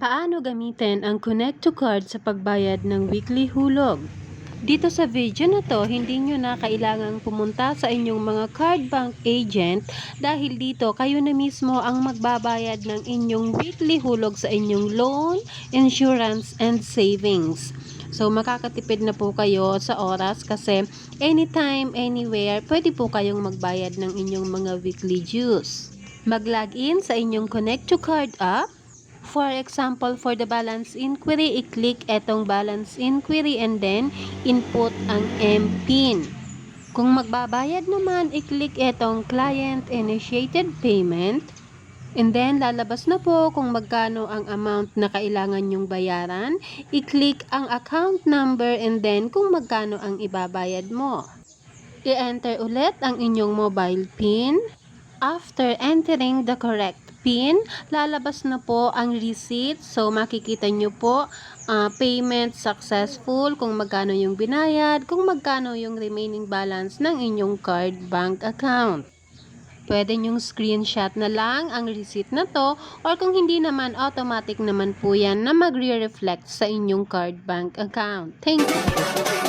Paano gamitin ang Connect to Card sa pagbayad ng weekly hulog? Dito sa video na to, hindi nyo na kailangang pumunta sa inyong mga card bank agent dahil dito kayo na mismo ang magbabayad ng inyong weekly hulog sa inyong loan, insurance, and savings. So makakatipid na po kayo sa oras kasi anytime, anywhere, pwede po kayong magbayad ng inyong mga weekly dues. Mag-login sa inyong Connect to Card app For example, for the balance inquiry, i-click etong balance inquiry and then input ang MPIN. Kung magbabayad naman, i-click etong client initiated payment. And then, lalabas na po kung magkano ang amount na kailangan yung bayaran. I-click ang account number and then kung magkano ang ibabayad mo. I-enter ulit ang inyong mobile PIN. After entering the correct PIN, lalabas na po ang receipt. So, makikita nyo po ah, payment successful, kung magkano yung binayad, kung magkano yung remaining balance ng inyong card bank account. Pwede nyong screenshot na lang ang receipt na to or kung hindi naman, automatic naman po yan na magre-reflect sa inyong card bank account. Thank you!